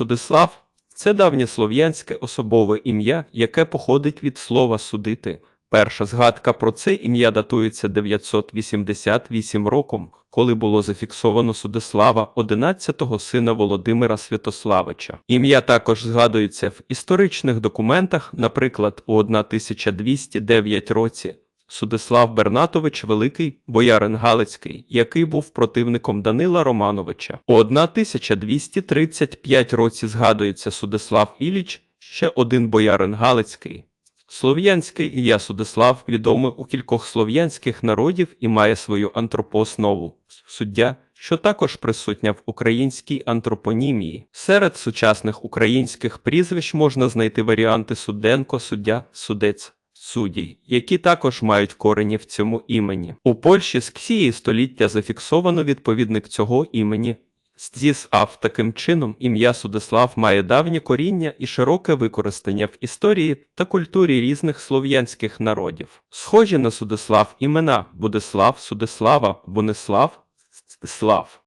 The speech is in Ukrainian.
Судислав це давнє слов'янське особове ім'я, яке походить від слова судити. Перша згадка про це ім'я датується 988 роком, коли було зафіксовано Судислава, 11-го сина Володимира Святославича. Ім'я також згадується в історичних документах, наприклад, у 1209 році. Судислав Бернатович Великий, боярин Галицький, який був противником Данила Романовича. У 1235 році згадується Судислав Іліч, ще один боярин Галицький. Слов'янське ім'я Судислав відоме у кількох слов'янських народів і має свою антропооснову суддя, що також присутня в українській антропонімії. Серед сучасних українських прізвищ можна знайти варіанти Суденко, суддя, судець. Суддій, які також мають корені в цьому імені. У Польщі з ксії століття зафіксовано відповідник цього імені. Здісав таким чином ім'я Судислав має давнє коріння і широке використання в історії та культурі різних слов'янських народів. Схожі на Судислав імена Будислав, Судислава, Бонислав, Стислав.